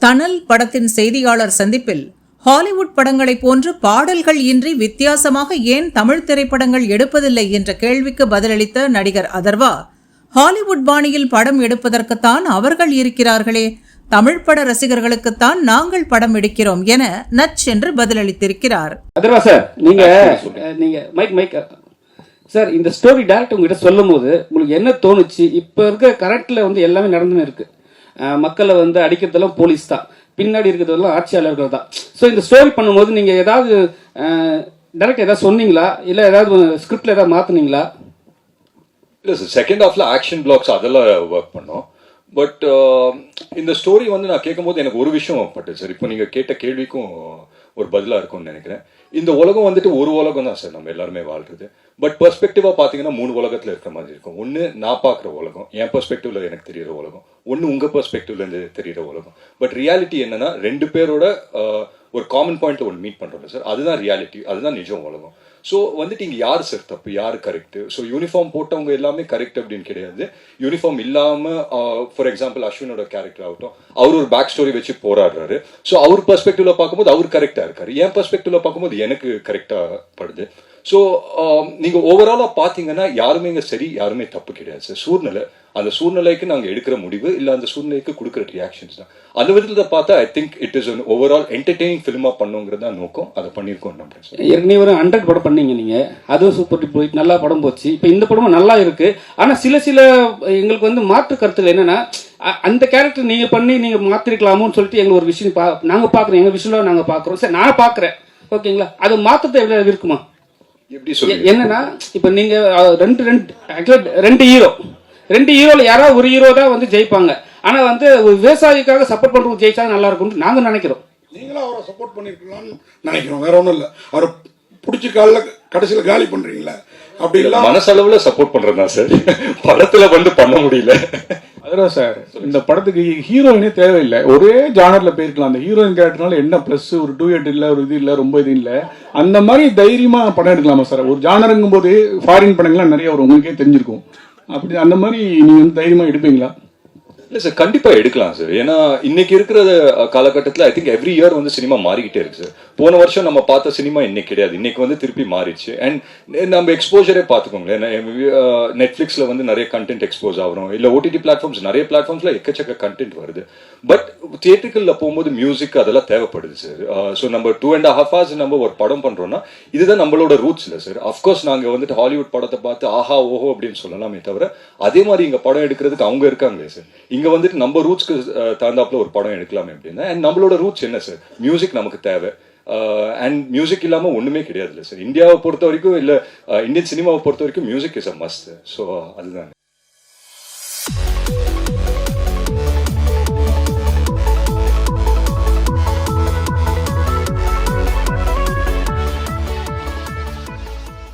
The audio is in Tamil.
தணல் படத்தின் செய்தியாளர் சந்திப்பில் ஹாலிவுட் படங்களைப் போன்று பாடல்கள் இன்றி வித்தியாசமாக ஏன் தமிழ் திரைப்படங்கள் எடுப்பதில்லை என்ற கேள்விக்கு பதிலளித்த நடிகர் அதர்வா ஹாலிவுட் பாணியில் படம் எடுப்பதற்குத்தான் அவர்கள் இருக்கிறார்களே தமிழ் பட ரசிகர்களுக்குத்தான் நாங்கள் படம் எடுக்கிறோம் என நச் என்று பதிலளித்திருக்கிறார். அதர்வா சார் நீங்க அஹ், நீங்க மைக் மைக் சார் இந்த ஸ்டோரி டேரக்ட் உங்ககிட்ட சொல்லும் போது உங்களுக்கு என்ன தோணுச்சு? இப்ப இருக்க கரண்ட்ல வந்து எல்லாமே நடந்துன்னு இருக்கு. மக்களை வந்து அடிக்கிறதெல்லாம் போலீஸ் தான். பின்னாடி இருக்கிறதெல்லாம் ஆட்சியாளர்கள் தான். ஸோ இந்த ஸ்டோரி பண்ணும்போது நீங்கள் ஏதாவது டேரக்ட் ஏதாவது சொன்னீங்களா? இல்லை ஏதாவது ஸ்கிரிப்டில் ஏதாவது மாற்றுனீங்களா இல்லை சார் செகண்ட் ஆஃப்ல ஆக்ஷன் பிளாக்ஸ் அதெல்லாம் ஒர்க் பண்ணோம். பட் இந்த ஸ்டோரி வந்து நான் கேட்கும்போது எனக்கு ஒரு விஷயம் பட்டு சார் இப்போ நீங்கள் கேட்ட கேள்விக்கும் ஒரு பதிலாக இருக்கும்னு நினைக்கிறேன். இந்த உலகம் வந்துட்டு ஒரு உலகம் தான் சார் நம்ம எல்லாருமே வாழ்றது. பட் பெர்ஸ்பெக்டிவாக பார்த்தீங்கன்னா மூணு உலகத்தில் இருக்கிற மாதிரி இருக்கும். ஒன்று நான் பார்க்குற உலகம் என் பெர்ஸ்பெக்டிவ்ல எனக்கு தெரியிற உலகம். ஒன்று உங்கள் பெர்ஸ்பெக்டிவ்லேருந்து தெரியிற உலகம். பட் ரியாலிட்டி என்னன்னா ரெண்டு பேரோட ஒரு காமன் பாயிண்ட்ல ஒன்று மீட் பண்ணுறோம் சார் அதுதான் ரியாலிட்டி அதுதான் நிஜம் உலகம். ஸோ வந்துட்டு இங்கே யார் சார் தப்பு? யார் கரெக்ட் ஸோ யூனிஃபார்ம் போட்டவங்க எல்லாமே கரெக்ட் அப்படின்னு கிடையாது. யூனிஃபார்ம் இல்லாமல் ஃபார் எக்ஸாம்பிள் அஸ்வினோட கேரக்டர் ஆகட்டும் அவர் ஒரு பேக் ஸ்டோரி வச்சு போராடுறாரு. ஸோ அவர் பர்ஸ்பெக்டிவ்ல பார்க்கும்போது அவர் கரெக்டாக இருக்காரு. என் பர்ஸ்பெக்டிவ்ல பார்க்கும்போது எனக்கு கரெக்டாக படுது. ஸோ நீங்கள் ஓவராலாக பார்த்தீங்கன்னா யாருமே இங்கே சரி யாருமே தப்பு கிடையாது சார் சூழ்நிலை அந்த சூழ்நிலைக்கு நாங்கள் எடுக்கிற முடிவு இல்லை அந்த சூழ்நிலைக்கு கொடுக்குற ரியாக்ஷன்ஸ் தான். அந்த விதத்தில் பார்த்தா I think it is an overall entertaining ஃபிலிமாக பண்ணுங்கிறது தான் நோக்கம். அதை பண்ணியிருக்கோம் சார் ஏற்கனவே ஒரு ஹண்ட்ரட் படம் பண்ணீங்க நீங்க. அதுவும் சூப்பர் போயிட்டு நல்லா படம் போச்சு. இப்போ இந்த படமும் நல்லா இருக்கு. ஆனா சில சில எங்களுக்கு வந்து மாற்று கருத்துக்கள் என்னன்னா அந்த கேரக்டர் நீங்க பண்ணி நீங்க மாத்திருக்கலாமோன்னு சொல்லிட்டு எங்களுக்கு ஒரு விஷயம் பா நாங்க பாக்குறோம். எங்க விஷயம் நாங்க பாக்குறோம். சரி நான் பாக்குறேன். ஓகேங்களா? அது மாற்றத்தை எவ்வளவு இருக்குமா? எப்படி சொல்லுங்க என்னன்னா இப்போ நீங்க அஹ், ரெண்டு ரெண்டு actually ரெண்டு ஹீரோ ரெண்டு ஹீரோல யாராவது ஒரு ஹீரோ தான் வந்து ஜெயிப்பாங்க. ஆனா வந்து விவசாயிக்காக சப்போர்ட் பண்றவங்க ஜெயிச்சா நல்லா இருக்கும்னு நாங்க நினைக்கிறோம். நீங்களும் அவரை சப்போர்ட் பண்ணிருக்கலாம்னு நினைக்கிறோம். வேற ஒன்றும் இல்லை. அவரை பிடிச்சி காலில் கடைசியில் காலி பண்றீங்களா. அப்படி இல்லாம மனசளவுல சப்போர்ட் பண்றதா சார் படத்துல வந்து பண்ண முடியல. அதுதான் சார் இந்த படத்துக்கு ஹீரோயினே தேவையில்லை. ஒரே ஜானர்ல போயிருக்கலாம். அந்த ஹீரோயின் கேரக்டர்னால என்ன ப்ளஸ் ஒரு டூ எட் இல்லை ஒரு இது இல்லை ரொம்ப இது இல்லை. அந்த மாதிரி தைரியமா படம் எடுக்கலாமா சார் ஒரு ஜானருங்கும் போது ஃபாரின் படங்கள்லாம் நிறைய வரும். உங்களுக்கே தெரிஞ்சிருக்கும். அப்படி அந்த மாதிரி நீங்க வந்து தைரியமா எடுப்பீங்களா? இல்ல சார் கண்டிப்பா எடுக்கலாம் சார் ஏன்னா இன்னைக்கு இருக்கிற காலகட்டத்தில் ஐ திங்க் எவ்ரி இயர் வந்து சினிமா மாறிக்கிட்டே இருக்கு சார் போன வருஷம் நம்ம பார்த்த சினிமா இன்னைக்கு கிடையாது. இன்னைக்கு வந்து திருப்பி மாறிடுச்சு. அண்ட் நம்ம எக்ஸ்போஜரே பார்த்துக்கோங்களேன். நெட்ஃப்ளிக்ஸில் வந்து நிறைய கண்டென்ட் எக்ஸ்போஸ் ஆகிறோம் இல்லை ஓடிடி பிளாட்ஃபார்ம்ஸ் நிறைய பிளாட்ஃபார்ம்ஸில் எக்கச்சக்க கண்டென்ட் வருது. பட் தியேட்டர்களில் போகும்போது மியூசிக் அதெல்லாம் தேவைப்படுது சார் ஸோ நம்ம டூ அண்ட் ஹாஃப் ஹவர்ஸ் நம்ம ஒரு படம் பண்ணுறோம்னா இதுதான் நம்மளோட ரூட்ஸ் இல்லை சார் அஃப்கோர்ஸ் நாங்க வந்துட்டு ஹாலிவுட் படத்தை பார்த்து ஆஹா ஓஹோ அப்படின்னு சொல்லலாமே தவிர அதே மாதிரி இங்க படம் எடுக்கிறதுக்கு அவங்க இருக்காங்களே சார் இங்கே வந்துட்டு நம்ம ரூட்ஸ்க்கு தகுந்தாப்புல ஒரு படம் எடுக்கலாமே அப்படின்னா அண்ட் நம்மளோட ரூட்ஸ் என்ன சார் மியூசிக் நமக்கு தேவை. அண்ட் மியூசிக் இல்லாம ஒண்ணுமே கிடையாது இல்லை சார் இந்தியாவை பொறுத்த வரைக்கும் இல்ல இந்தியன் சினிமாவை பொறுத்த வரைக்கும் music is a must so அதுதான்.